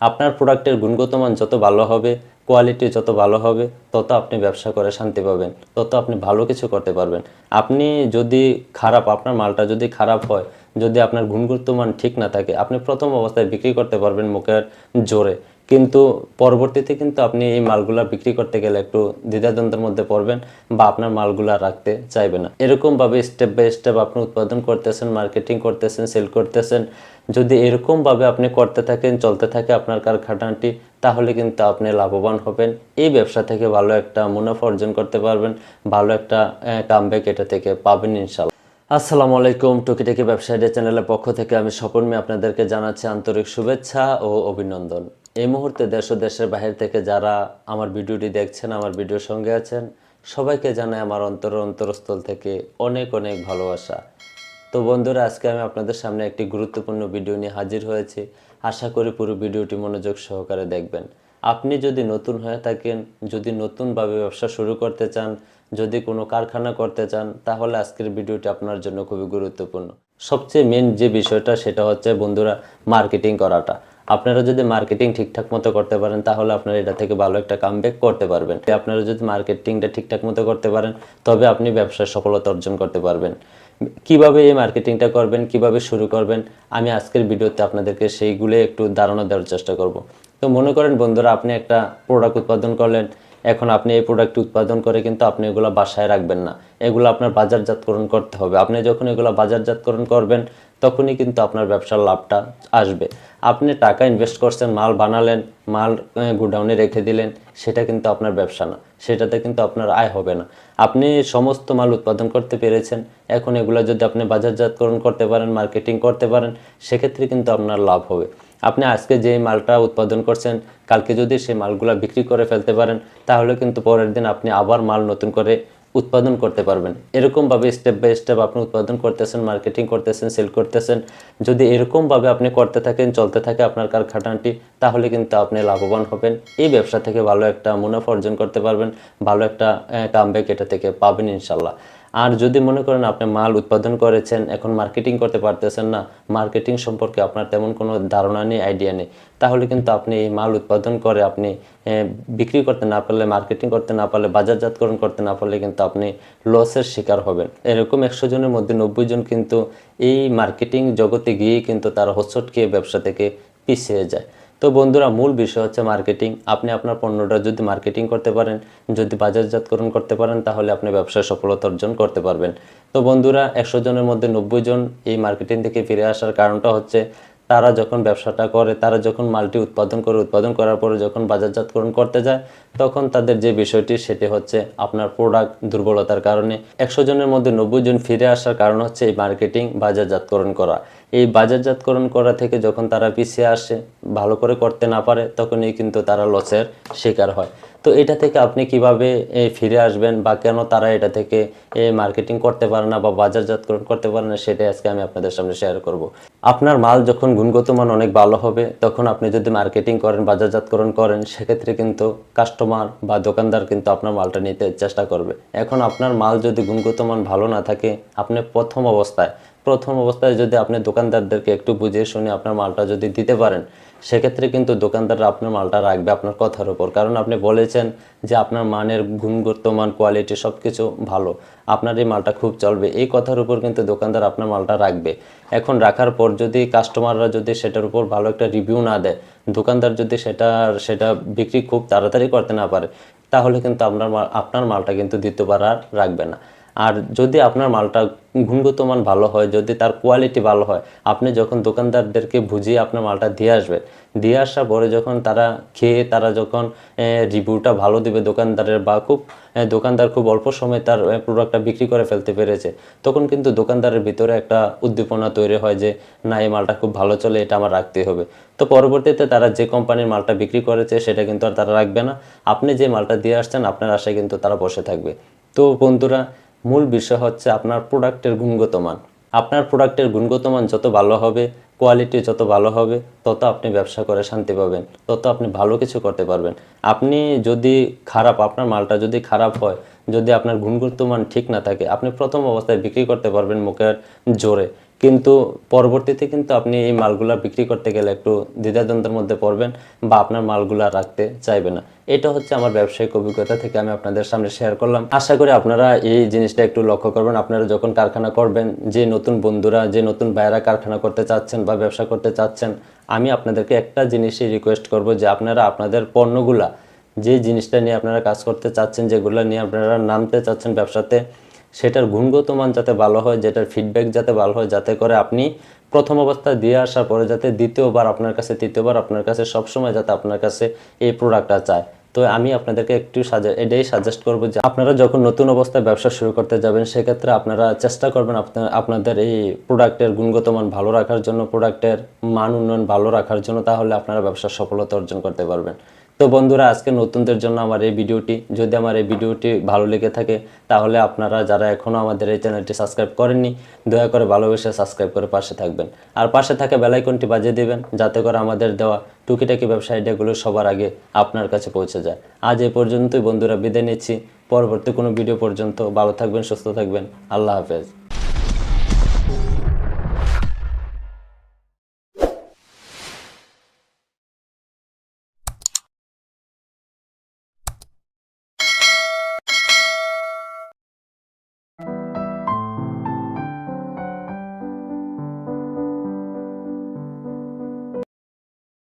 আপনার প্রোডাক্টের গুণগত মান যত ভালো হবে, কোয়ালিটি যত ভালো হবে, তত আপনি ব্যবসা করে শান্তি পাবেন, তত আপনি ভালো কিছু করতে পারবেন। আপনি যদি খারাপ, আপনার মালটা যদি খারাপ হয় যদি আপনার গুণগত মান ঠিক না থাকে, আপনি প্রথম অবস্থায় বিক্রি করতে পারবেন মুখের জোরে। কিন্তু পরবর্তীতে কিন্তু আপনি এই মালগুলা বিক্রি করতে গেলে একটু দ্বিধাদ্বন্দ্বের মধ্যে পড়বেন বা আপনার মালগুলা রাখতে চাইবে না। এরকম ভাবে স্টেপ বাই স্টেপ আপনি উৎপাদন করতেছেন মার্কেটিং করতেছেন সেল করতেছেন। যদি এরকম ভাবে আপনি করতে থাকেন, চলতে থাকে আপনার কারখানাটি, তাহলে কিন্তু আপনি লাভবান হবেন। এই ব্যবসা থেকে ভালো একটা মুনাফা অর্জন করতে পারবেন, ভালো একটা কামব্যাক এটা থেকে পাবেন ইনশাল্লাহ। আসসালামু আলাইকুম টুকিটাকি ব্যবসায়ীদের চ্যানেলের পক্ষ থেকে আমি স্বপন আপনাদেরকে জানাচ্ছি আন্তরিক শুভেচ্ছা ও অভিনন্দন। এই মুহূর্তে দেশ ও দেশের বাহির থেকে যারা আমার ভিডিওটি দেখছেন, আমার ভিডিওর সঙ্গে আছেন, সবাইকে জানাই আমার অন্তর অন্তরস্থল থেকে অনেক অনেক ভালোবাসা। তো বন্ধুরা, আজকে আমি আপনাদের সামনে একটি গুরুত্বপূর্ণ ভিডিও নিয়ে হাজির হয়েছি। আশা করি পুরো ভিডিওটি মনোযোগ সহকারে দেখবেন। আপনি যদি নতুন হয়ে থাকেন, যদি নতুনভাবে ব্যবসা শুরু করতে চান যদি কোনো কারখানা করতে চান, তাহলে আজকের ভিডিওটি আপনার জন্য খুবই গুরুত্বপূর্ণ। সবচেয়ে মেন যে বিষয়টা, সেটা হচ্ছে বন্ধুরা মার্কেটিং করাটা। আপনারা যদি মার্কেটিং ঠিকঠাক মতো করতে পারেন, তাহলে আপনারা এটা থেকে ভালো একটা কামব্যাক করতে পারবেন। আপনারা যদি মার্কেটিংটা ঠিকঠাক মতো করতে পারেন, তবে আপনি ব্যবসায় সফলতা অর্জন করতে পারবেন। কীভাবে এই মার্কেটিংটা করবেন, কীভাবে শুরু করবেন, আমি আজকের ভিডিওতে আপনাদেরকে সেইগুলো একটু ধারণা দেওয়ার চেষ্টা করব। তো মনে করেন বন্ধুরা, আপনি একটা প্রোডাক্ট উৎপাদন করলেন এখন আপনি এই প্রোডাক্ট উৎপাদন করে কিন্তু আপনি এগুলো বাসায় রাখবেন না। এগুলো আপনার বাজারজাতকরণ করতে হবে। আপনি যখন এগুলো বাজারজাতকরণ করবেন, তখনই কিন্তু আপনার ব্যবসার লাভটা আসবে। আপনি টাকা ইনভেস্ট করছেন, মাল বানালেন, মাল গোডাউনে রেখে দিলেন, সেটা কিন্তু আপনার ব্যবসা না। সেটাতে কিন্তু আপনার আয় হবে না। আপনি সমস্ত মাল উৎপাদন করতে পেরেছেন। এখন এগুলো যদি আপনি বাজারজাতকরণ করতে পারেন মার্কেটিং করতে পারেন, সেক্ষেত্রে কিন্তু আপনার লাভ হবে। আপনি আজকে যে মালটা উৎপাদন করছেন, কালকে যদি সেই মালগুলো বিক্রি করে ফেলতে পারেন, তাহলে কিন্তু পরের দিন আপনি আবার মাল নতুন করে উৎপাদন করতে পারবেন। এরকমভাবে স্টেপ বাই স্টেপ আপনি উৎপাদন করতেছেন মার্কেটিং করতেছেন সেল করতেছেন। যদি এরকমভাবে আপনি করতে থাকেন, চলতে থাকে আপনার কারখানাটি, তাহলে কিন্তু আপনি লাভবান হবেন। এই ব্যবসা থেকে ভালো একটা মুনাফা অর্জন করতে পারবেন, ভালো একটা কামব্যাক এটা থেকে পাবেন ইনশাল্লাহ আর যদি মনে করেন আপনি মাল উৎপাদন করেছেন, এখন মার্কেটিং করতে পারতেছেন না মার্কেটিং সম্পর্কে আপনার তেমন কোনো ধারণা নেই আইডিয়া নেই, তাহলে কিন্তু আপনি এই মাল উৎপাদন করে আপনি বিক্রি করতে না পারলে মার্কেটিং করতে না পারলে, বাজারজাতকরণ করতে না পারলে কিন্তু আপনি লসের শিকার হবেন। এরকম একশো জনের মধ্যে নব্বই জন কিন্তু এই মার্কেটিং জগতে গিয়ে কিন্তু তারা হোঁচট খেয়ে ব্যবসা থেকে পিছিয়ে যায়। তো বন্ধুরা, মূল বিষয় হচ্ছে মার্কেটিং আপনি আপনার পণ্যটা যদি মার্কেটিং করতে পারেন, যদি বাজারজাতকরণ করতে পারেন, তাহলে আপনি ব্যবসায় সফলতা অর্জন করতে পারবেন। তো বন্ধুরা, একশো জনের মধ্যে নব্বই জন এই মার্কেটিং থেকে ফিরে আসার কারণটা হচ্ছে, তারা যখন ব্যবসাটা করে, তারা যখন মালটি উৎপাদন করে, উৎপাদন করার পরে যখন বাজারজাতকরণ করতে যায়, তখন তাদের যে বিষয়টি, সেটি হচ্ছে আপনার প্রোডাক্ট দুর্বলতার কারণে। একশো জনের মধ্যে নব্বই জন ফিরে আসার কারণ হচ্ছে এই মার্কেটিং বাজারজাতকরণ করা। এই বাজারজাতকরণ করা থেকে যখন তারা পিছিয়ে আসে, ভালো করে করতে না পারে, তখনই কিন্তু তারা লসের শিকার হয়। তো এটা থেকে আপনি কীভাবে ফিরে আসবেন বা কেন তারা এটা থেকে মার্কেটিং করতে পারে না বা বাজারজাতকরণ করতে পারে না, সেটাই আজকে আমি আপনাদের সামনে শেয়ার করব। আপনার মাল যখন গুণগত মান অনেক ভালো হবে, তখন আপনি যদি মার্কেটিং করেন, বাজারজাতকরণ করেন, সেক্ষেত্রে কিন্তু কাস্টমার বা দোকানদার কিন্তু আপনার মালটা নিতে চেষ্টা করবে। এখন আপনার মাল যদি গুণগত মান ভালো না থাকে, আপনি প্রথম অবস্থায় প্রথম অবস্থায় যদি আপনি দোকানদারদেরকে একটু বুঝিয়ে শুনে আপনার মালটা যদি দিতে পারেন, সেক্ষেত্রে কিন্তু দোকানদাররা আপনার মালটা রাখবে আপনার কথার উপর। কারণ আপনি বলেছেন যে আপনার মানের গুণগত মান কোয়ালিটি সব কিছু ভালো, আপনার এই মালটা খুব চলবে। এই কথার উপর কিন্তু দোকানদার আপনার মালটা রাখবে। এখন রাখার পর যদি কাস্টমাররা যদি সেটার উপর ভালো একটা রিভিউ না দেয়, দোকানদার যদি সেটা সেটা বিক্রি খুব তাড়াতাড়ি করতে না পারে, তাহলে কিন্তু আপনার আপনার মালটা কিন্তু দ্বিতীয়বার আর রাখবে না। আর যদি আপনার মালটা গুণগত মান ভালো হয়, যদি তার কোয়ালিটি ভালো হয়, আপনি যখন দোকানদারদেরকে বুঝিয়ে আপনার মালটা দিয়ে আসবেন, দিয়ে আসার পরে যখন তারা খেয়ে, তারা যখন রিভিউটা ভালো দিবে দোকানদারের বা খুব দোকানদার খুব অল্প সময়ে তার প্রোডাক্টটা বিক্রি করে ফেলতে পেরেছে, তখন কিন্তু দোকানদারের ভিতরে একটা উদ্দীপনা তৈরি হয় যে, না, এই মালটা খুব ভালো চলে, এটা আমার রাখতে হবে। তো পরবর্তীতে তারা যে কোম্পানির মালটা বিক্রি করেছে, সেটা কিন্তু আর তারা রাখবে না। আপনি যে মালটা দিয়ে আসছেন, আপনার আশায় কিন্তু তারা বসে থাকবে। তো বন্ধুরা মূল বিষয় হচ্ছে আপনার প্রোডাক্টের গুণগত মান আপনার প্রোডাক্টের গুণগত মান যত ভালো হবে কোয়ালিটি যত ভালো হবে, তত আপনি ব্যবসা করে শান্তি পাবেন, তত আপনি ভালো কিছু করতে পারবেন। আপনি যদি খারাপ, আপনার মালটা যদি খারাপ হয় যদি আপনার গুণগত মান ঠিক না থাকে, আপনি প্রথম অবস্থায় বিক্রি করতে পারবেন মুখের জোরে। কিন্তু পরবর্তীতে কিন্তু আপনি এই মালগুলা বিক্রি করতে গেলে একটু দ্বিধাদ্বন্দ্বের মধ্যে পড়বেন বা আপনার মালগুলা রাখতে চাইবে না। এটা হচ্ছে আমার ব্যবসায়িক অভিজ্ঞতা থেকে আমি আপনাদের সামনে শেয়ার করলাম। আশা করি আপনারা এই জিনিসটা একটু লক্ষ্য করবেন। আপনারা যখন কারখানা করবেন, যে নতুন বন্ধুরা, যে নতুন ভাইয়েরা কারখানা করতে চাচ্ছেন বা ব্যবসা করতে চাচ্ছেন, আমি আপনাদেরকে একটা জিনিসই রিকোয়েস্ট করব যে আপনারা আপনাদের পণ্যগুলা যে জিনিসটা নিয়ে আপনারা কাজ করতে চাচ্ছেন, যেগুলো নিয়ে আপনারা নামতে চাচ্ছেন ব্যবসাতে, সেটার গুণগত মান যাতে ভালো হয়, যেটার ফিডব্যাক যাতে ভালো হয়, যাতে করে আপনি প্রথম অবস্থায় দিয়ে আসার পরে যাতে দ্বিতীয়বার আপনার কাছে, তৃতীয়বার আপনার কাছে, সবসময় যাতে আপনার কাছে এই প্রোডাক্টটা চায়। তো আমি আপনাদেরকে একটু সাজে এটাই সাজেস্ট করব যে আপনারা যখন নতুন অবস্থায় ব্যবসা শুরু করতে যাবেন, সেক্ষেত্রে আপনারা চেষ্টা করবেন আপনার আপনাদের এই প্রোডাক্টের গুণগত মান ভালো রাখার জন্য প্রোডাক্টের মান উন্নয়ন ভালো রাখার জন্য, তাহলে আপনারা ব্যবসার সফলতা অর্জন করতে পারবেন। তো বন্ধুরা, আজকে নতুনদের জন্য আমার এই ভিডিওটি। যদি আমার এই ভিডিওটি ভালো লেগে থাকে, তাহলে আপনারা যারা এখনও আমাদের এই চ্যানেলটি সাবস্ক্রাইব করেননি, দয়া করে ভালোবেসে সাবস্ক্রাইব করে পাশে থাকবেন। আর পাশে থাকা বেলাইকনটি বাজিয়ে দেবেন, যাতে করে আমাদের দেওয়া টুকিটাকি ব্যবসা আইডিয়াগুলো সবার আগে আপনার কাছে পৌঁছে যায়। আজ এই পর্যন্তই, বন্ধুরা, বিদায় নিচ্ছি। পরবর্তী কোনো ভিডিও পর্যন্ত ভালো থাকবেন, সুস্থ থাকবেন। আল্লাহ হাফেজ।